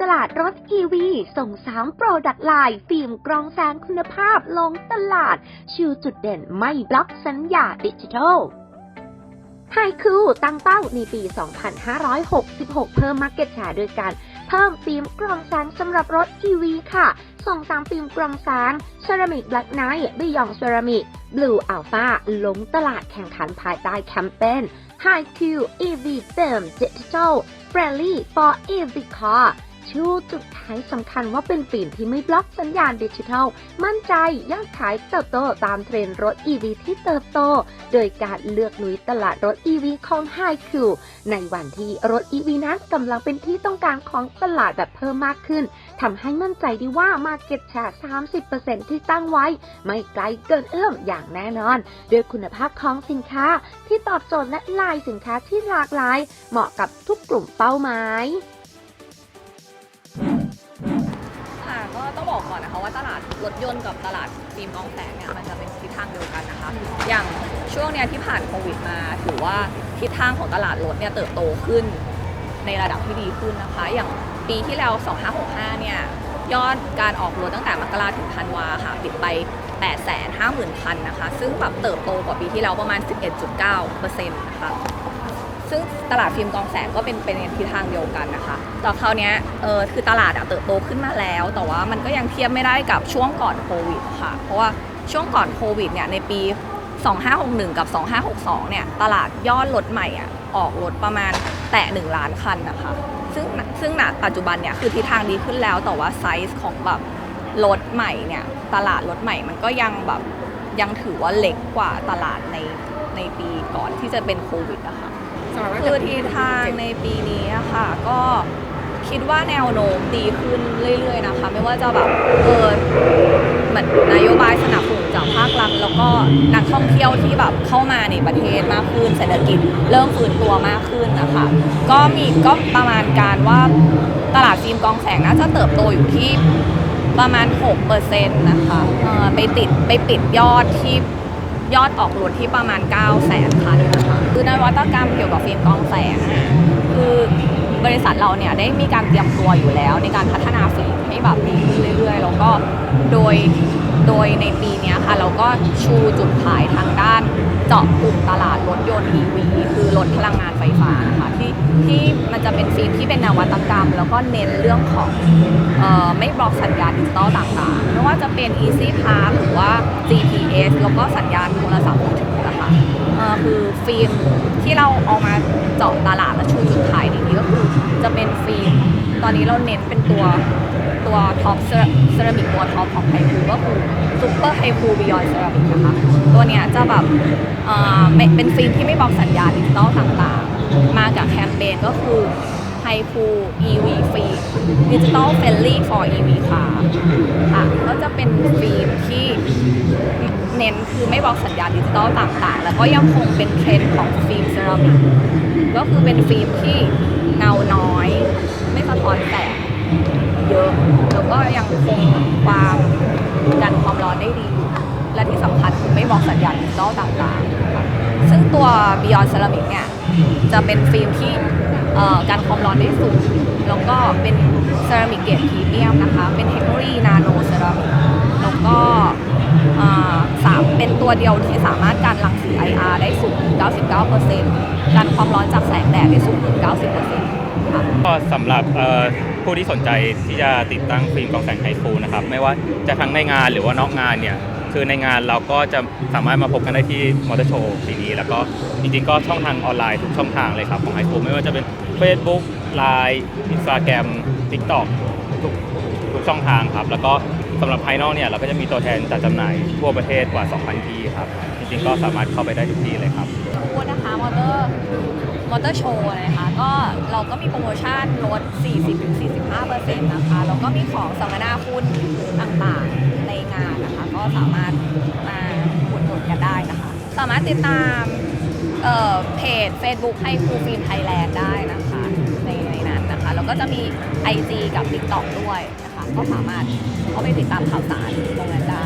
ตลาดรถ EV ส่งสามโปรดักต์ไลน์ ฟิล์มกรองแสงคุณภาพลงตลาด ชูจุดเด่นไม่บล็อกสัญญาดิจิทัลไฮคูตั้งเป้าในปี 2566 เพิ่ม Market Share โดยการเพิ่มฟิล์มกรองแสงสำหรับรถ EV ค่ะ ส่งสามฟิล์มกรองแสง Ceramic Black Knight Beyond Ceramic Blue Alpha ลงตลาดแข่งขันภายใต้แคมเปญ Hi Q EV Film Digital Friendly for EV Car ชูจุดขายสำคัญว่าเป็นฟิล์มที่ไม่บล็อกสัญญาณดิจิทัล มั่นใจยอดขายเติบโตตามเทรนด์รถ EV ที่เติบโต โดยการเลือกลุยตลาดรถ EV ของ High Q ในวันที่รถ EV นั้นกำลังเป็นที่ต้องการของตลาดแบบเพิ่มมากขึ้นทำให้มั่นใจได้ว่า Market Share 30%ที่ตั้งไว้ ไม่ไกลเกินเอื้อมอย่างแน่นอน ด้วยคุณภาพของสินค้าที่ตอบโจทย์และลายสินค้าที่หลากหลาย เหมาะกับทุกกลุ่มเป้าหมาย ค่ะก็ต้องบอกก่อนนะคะว่าตลาดรถยนต์กับตลาดฟิล์มกองแสงเนี่ยมันจะเป็นทิศทางเดียวกันนะคะ อย่างช่วงเนี้ยที่ผ่านโควิดมาถือว่าทิศทางของตลาดรถเนี่ยเติบโตขึ้น ในระดับที่ดีขึ้นนะคะ อย่างปีที่แล้ว 2565 เนี่ยยอดการออกรถตั้งแต่มกราถึงธันวาค่ะปิดไป 850,000 คันนะคะ ซึ่งแบบเติบโตกว่าปีที่แล้วประมาณ 11.9%นะคะ ซึ่งตลาดฟิล์มกองแสงก็เป็นเป็นทิศทางเดียวกันนะคะแต่คราวนี้เออคือตลาดอะเติบโตขึ้นมาแล้ว แต่ว่ามันก็ยังเทียบไม่ได้กับช่วงก่อนโควิดค่ะ เพราะว่าช่วงก่อนโควิดเนี่ยในปี 2561 กับ 2562 เนี่ยตลาดยอดรถใหม่อะออกรถประมาณแตะ 1 ล้านคันนะคะ ซึ่งซึ่งณปัจจุบันเนี่ยคือทิศทางดีขึ้นแล้ว แต่ว่าไซส์ของแบบรถใหม่เนี่ยตลาดรถใหม่มันก็ยังแบบยังถือว่าเล็กกว่าตลาดในในปีก่อนที่จะเป็นโควิดนะคะ คือทิศทางในปีนี้อะค่ะ ก็คิดว่าแนวโน้มดีขึ้นเรื่อย ๆ นะคะ ไม่ว่าจะแบบเออเหมือนนโยบายสนับสนุนจากภาครัฐแล้วก็นักท่องเที่ยวที่แบบเข้ามาในประเทศมากขึ้นเศรษฐกิจเริ่มฟื้นตัวมากขึ้นนะคะ ก็มีก็ประมาณการว่าตลาดฟิล์มกองแสงน่าจะเติบโตอยู่ที่ประมาณ6%นะคะเอ่อไปติดไปปิดยอดที่ ยอดออกรถที่ประมาณ 9 0 0แสนคันนะคะคือนวัตกรรมเกี่ยวกับฟิล์มกองแสงคือบริษัทเราเนี่ยได้มีการเตรียมตัวอยู่แล้ว ในการพัฒนาฟิล์มให้แบบดีขึ้นเรื่อยๆ แล้วก็โดยโดยในปีนี้ค่ะเราก็ชูจุดขายทางด้านเจาะกลุ่มตลาดรถยนต์ EV คือรถพลังงานไฟฟ้าค่ะที่ที่มันจะเป็นฟิล์มที่เป็นนวัตกรรม แล้วก็เน้นเรื่องของออไม่บล็อกสัญญาณดิจิตอลต่างๆ ไม่ว่าจะเป็น Easy Pass หรือว่า GPS แล้วก็สัญญา ฟิล์มที่เราเอามาเจาะตลาดและชูจุดขายในนี้ก็คือจะเป็นฟิล์ม ตอนนี้เราเน้นเป็นตัวตัวท็อปเซรามิกตัวท็อปของไฮคูก็คือซูเปอร์ไฮคูบิยอนเซรามิกนะคะตัวเนี้ยจะแบบเอ่อเป็นฟิล์มที่ไม่บอกสัญญาณดิจิตอลต่างๆ มากับแคมเปญก็คือไฮคู EV ฟรีดิจิตอลเฟ r ลี่ for EV ค่ะค่ะก็จะเป็นฟิล์มที่เน้นคือไม่บอกสัญญาณดิจิตอลต่างๆ แล้วก็ยังคงเป็นเทรนด์ของฟิล์มเซรามิกก็คือเป็นฟิล์มที่เงาน้อย ไม่สะท้อนแสงเยอะ แล้วก็ยังคงความกันความร้อนได้ดี และที่สำคัญคือไม่บอกสัญญาณดิจิตอลต่างๆ ซึ่งตัว Beyond Ceramic เนี่ยจะเป็นฟิล์มที่เอ่อกันความร้อนได้สูง แล้วก็เป็นเซรามิกเกรดพรีเมียมนะคะ เป็นเทคโนโลยีนาโนเซรามิก แล้วก็อ่า เป็นตัวเดียวที่สามารถกันรังสี IR ได้สูงถึง 99%กันความร้อนจากแสงแดดได้สูงถึง 90%ค่ะ ก็สำหรับผู้ที่สนใจที่จะติดตั้งฟิล์มกรองแสงไฮฟูนะครับ ไม่ว่าจะทั้งในงานหรือว่านอกงานเนี่ย คือในงานเราก็จะสามารถมาพบกันได้ที่มอเตอร์โชว์ปีนี้ แล้วก็จริงๆ ก็ช่องทางออนไลน์ทุกช่องทางเลยครับของไฮฟูไม่ว่าจะเป็น Facebook Line Instagram TikTok ทุกทุกช่องทางครับ แล้วก็ สำหรับภายนอกเนี่ยเราก็จะมีตัวแทนจัดจำหน่ายทั่วประเทศกว่า 2,000 ที่ครับ จริงๆ ก็สามารถเข้าไปได้ทุกที่เลยครับ พูดนะคะมอเตอร์มอเตอร์โชว์นะคะก็เราก็มีโปรโมชั่นลด 40-45%นะคะแล้วก็มีของสัมมนาหุ้นต่างๆในงานนะคะ ก็สามารถมาอุดหนุนกันได้นะคะ สามารถติดตามเอ่อเพจ Facebook ให้ครูฟิล์มไทยแลนด์ได้นะคะ ในในนั้นนะคะ แล้วก็จะมี IG กับ TikTok ด้วยนะคะ ก็สามารถเข้าไปติดตามข่าวสารตรงนั้นได้